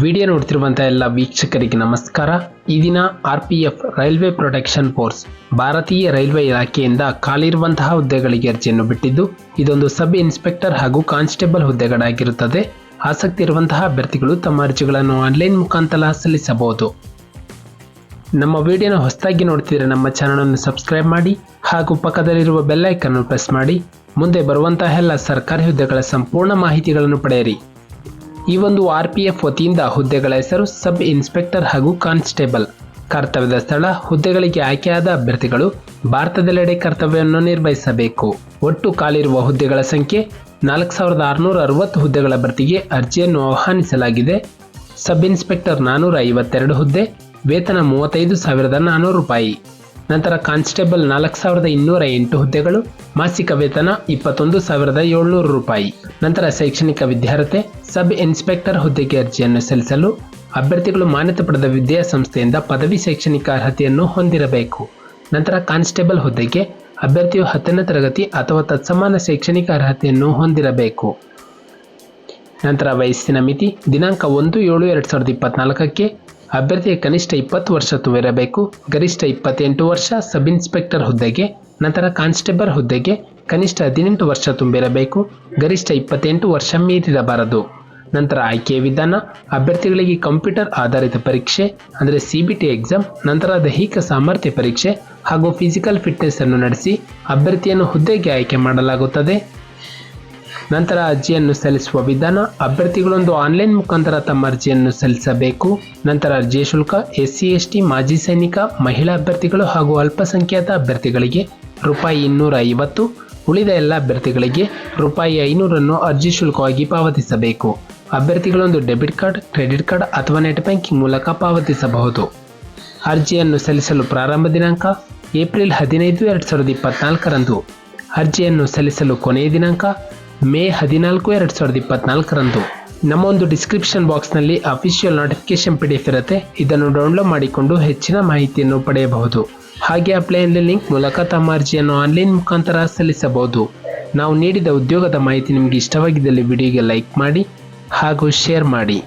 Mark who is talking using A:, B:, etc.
A: Video ನೋಡ್ತಿರುವಂಥ ಎಲ್ಲ ವೀಕ್ಷಕರಿಗೆ ನಮಸ್ಕಾರ. ಈ ದಿನ R P F railway protection force ಭಾರತೀಯ ರೈಲ್ವೆ ಇಲಾಖೆಯಿಂದ ಖಾಲಿರುವಂತಹ ಹುದ್ದೆಗಳಿಗೆ ಅರ್ಜಿಯನ್ನು ಬಿಟ್ಟಿದ್ದು, ಇದೊಂದು ಸಬ್ ಇನ್ಸ್ಪೆಕ್ಟರ್ ಹಾಗೂ ಕಾನ್ಸ್ಟೇಬಲ್ ಹುದ್ದೆಗಳಾಗಿರುತ್ತದೆ. ಆಸಕ್ತಿ ಇರುವಂತಹ ಅಭ್ಯರ್ಥಿಗಳು ತಮ್ಮ ಅರ್ಜಿಗಳನ್ನು ಆನ್ಲೈನ್ ಮುಖಾಂತರ ಸಲ್ಲಿಸಬಹುದು. ನಮ್ಮ ವಿಡಿಯೋನ ಹೊಸದಾಗಿ ನೋಡ್ತಿದ್ರೆ ನಮ್ಮ ಚಾನಲನ್ನು ಸಬ್ಸ್ಕ್ರೈಬ್ ಮಾಡಿ ಹಾಗೂ ಪಕ್ಕದಲ್ಲಿರುವ ಬೆಲ್ ಐಕನ್ ಪ್ರೆಸ್ ಮಾಡಿ. ಮುಂದೆ ಬರುವಂತಹ ಎಲ್ಲ ಸರ್ಕಾರಿ ಹುದ್ದೆಗಳ ಸಂಪೂರ್ಣ ಮಾಹಿತಿಗಳನ್ನು ಪಡೆಯಿರಿ. ಈ ಒಂದು ಆರ್ ಪಿ ಎಫ್ ವತಿಯಿಂದ ಹುದ್ದೆಗಳ ಹೆಸರು ಸಬ್ ಇನ್ಸ್ಪೆಕ್ಟರ್ ಹಾಗೂ ಕಾನ್ಸ್ಟೇಬಲ್. ಕರ್ತವ್ಯದ ಸ್ಥಳ, ಹುದ್ದೆಗಳಿಗೆ ಆಯ್ಕೆಯಾದ ಅಭ್ಯರ್ಥಿಗಳು ಭಾರತದೆಲ್ಲೆಡೆ ಕರ್ತವ್ಯವನ್ನು ನಿರ್ವಹಿಸಬೇಕು. ಒಟ್ಟು ಕಾಲಿರುವ ಹುದ್ದೆಗಳ ಸಂಖ್ಯೆ ನಾಲ್ಕು ಸಾವಿರದ ಆರುನೂರ ಅರವತ್ತು ಹುದ್ದೆಗಳ ಭರ್ತಿಗೆ ಅರ್ಜಿಯನ್ನು ಆಹ್ವಾನಿಸಲಾಗಿದೆ. ಸಬ್ ಇನ್ಸ್ಪೆಕ್ಟರ್ ನಾನ್ನೂರ ಐವತ್ತೆರಡು ಹುದ್ದೆ, ವೇತನ ಮೂವತ್ತೈದು ಸಾವಿರದ ನಾನ್ನೂರು ರೂಪಾಯಿ. ನಂತರ ಕಾನ್ಸ್ಟೇಬಲ್ ನಾಲ್ಕು ಸಾವಿರದ ಇನ್ನೂರ ಎಂಟು ಹುದ್ದೆಗಳು, ಮಾಸಿಕ ವೇತನ ಇಪ್ಪತ್ತೊಂದು ಸಾವಿರದ ಏಳ್ನೂರು ರೂಪಾಯಿ. ನಂತರ ಶೈಕ್ಷಣಿಕ ವಿದ್ಯಾರ್ಥಿ ಸಬ್ ಇನ್ಸ್ಪೆಕ್ಟರ್ ಹುದ್ದೆಗೆ ಅರ್ಜಿಯನ್ನು ಸಲ್ಲಿಸಲು ಅಭ್ಯರ್ಥಿಗಳು ಮಾನ್ಯತೆ ಪಡೆದ ವಿದ್ಯಾಸಂಸ್ಥೆಯಿಂದ ಪದವಿ ಶೈಕ್ಷಣಿಕ ಅರ್ಹತೆಯನ್ನು ಹೊಂದಿರಬೇಕು. ನಂತರ ಕಾನ್ಸ್ಟೇಬಲ್ ಹುದ್ದೆಗೆ ಅಭ್ಯರ್ಥಿಯು ಹತ್ತನೇ ತರಗತಿ ಅಥವಾ ತತ್ಸಮಾನ ಶೈಕ್ಷಣಿಕ ಅರ್ಹತೆಯನ್ನು ಹೊಂದಿರಬೇಕು. ನಂತರ ವಯಸ್ಸಿನ ಮಿತಿ, ದಿನಾಂಕ ಒಂದು ಏಳು ಎರಡು ಸಾವಿರದ ಇಪ್ಪತ್ನಾಲ್ಕಕ್ಕೆ ಅಭ್ಯರ್ಥಿಯ ಕನಿಷ್ಠ ಇಪ್ಪತ್ತು ವರ್ಷ ತುಂಬಿರಬೇಕು ಗರಿಷ್ಠ ಇಪ್ಪತ್ತೆಂಟು ವರ್ಷ ಸಬ್ ಇನ್ಸ್ಪೆಕ್ಟರ್ ಹುದ್ದೆಗೆ, ನಂತರ ಕಾನ್ಸ್ಟೇಬಲ್ ಹುದ್ದೆಗೆ ಕನಿಷ್ಠ ಹದಿನೆಂಟು ವರ್ಷ ತುಂಬಿರಬೇಕು. ಗರಿಷ್ಠ ಇಪ್ಪತ್ತೆಂಟು ವರ್ಷ ಮೀರಿರಬಾರದು. ನಂತರ ಆಯ್ಕೆಯ ವಿಧಾನ, ಅಭ್ಯರ್ಥಿಗಳಿಗೆ ಕಂಪ್ಯೂಟರ್ ಆಧಾರಿತ ಪರೀಕ್ಷೆ, ಅಂದರೆ ಸಿ ಬಿ ಟಿ ಎಕ್ಸಾಮ್, ನಂತರ ದೈಹಿಕ ಸಾಮರ್ಥ್ಯ ಪರೀಕ್ಷೆ ಹಾಗೂ ಫಿಸಿಕಲ್ ಫಿಟ್ನೆಸ್ ಅನ್ನು ನಡೆಸಿ ಅಭ್ಯರ್ಥಿಯನ್ನು ಹುದ್ದೆಗೆ ಆಯ್ಕೆ ಮಾಡಲಾಗುತ್ತದೆ. ನಂತರ ಅರ್ಜಿಯನ್ನು ಸಲ್ಲಿಸುವ ವಿಧಾನ, ಅಭ್ಯರ್ಥಿಗಳೊಂದು ಆನ್ಲೈನ್ ಮುಖಾಂತರ ತಮ್ಮ ಅರ್ಜಿಯನ್ನು ಸಲ್ಲಿಸಬೇಕು. ನಂತರ ಅರ್ಜಿ ಶುಲ್ಕ, ಎಸ್ಸಿ, ಎಸ್ಟಿ, ಮಾಜಿ ಸೈನಿಕ, ಮಹಿಳಾ ಅಭ್ಯರ್ಥಿಗಳು ಹಾಗೂ ಅಲ್ಪಸಂಖ್ಯಾತ ಅಭ್ಯರ್ಥಿಗಳಿಗೆ ರೂಪಾಯಿ ಇನ್ನೂರ ಐವತ್ತು, ಉಳಿದ ಎಲ್ಲ ಅಭ್ಯರ್ಥಿಗಳಿಗೆ ರೂಪಾಯಿ ಐನೂರನ್ನು ಅರ್ಜಿ ಶುಲ್ಕವಾಗಿ ಪಾವತಿಸಬೇಕು. ಅಭ್ಯರ್ಥಿಗಳೊಂದು ಡೆಬಿಟ್ ಕಾರ್ಡ್, ಕ್ರೆಡಿಟ್ ಕಾರ್ಡ್ ಅಥವಾ ನೆಟ್ ಬ್ಯಾಂಕಿಂಗ್ ಮೂಲಕ ಪಾವತಿಸಬಹುದು. ಅರ್ಜಿಯನ್ನು ಸಲ್ಲಿಸಲು ಪ್ರಾರಂಭ ದಿನಾಂಕ, ಏಪ್ರಿಲ್ ಹದಿನೈದು, ಎರಡು ಸಾವಿರದ ಇಪ್ಪತ್ನಾಲ್ಕರಂದು. ಅರ್ಜಿಯನ್ನು ಸಲ್ಲಿಸಲು ಕೊನೆಯ ದಿನಾಂಕ ಮೇ ಹದಿನಾಲ್ಕು, ಎರಡು ಸಾವಿರದ ಇಪ್ಪತ್ನಾಲ್ಕರಂದು. ನಮ್ಮ ಒಂದು ಡಿಸ್ಕ್ರಿಪ್ಷನ್ ಬಾಕ್ಸ್ನಲ್ಲಿ official notification P D F ಇರುತ್ತೆ. ಇದನ್ನು ಡೌನ್ಲೋಡ್ ಮಾಡಿಕೊಂಡು ಹೆಚ್ಚಿನ ಮಾಹಿತಿಯನ್ನು ಪಡೆಯಬಹುದು. ಹಾಗೆ ಅಪ್ಲೈನಲ್ಲಿ ಲಿಂಕ್ ಮೂಲಕ ತಮ್ಮ ಅರ್ಜಿಯನ್ನು ಆನ್ಲೈನ್ ಮುಖಾಂತರ ಸಲ್ಲಿಸಬಹುದು. ನಾವು ನೀಡಿದ ಉದ್ಯೋಗದ ಮಾಹಿತಿ ನಿಮಗೆ ಇಷ್ಟವಾಗಿದ್ದಲ್ಲಿ ವಿಡಿಯೋಗೆ ಲೈಕ್ ಮಾಡಿ ಹಾಗೂ ಶೇರ್ ಮಾಡಿ.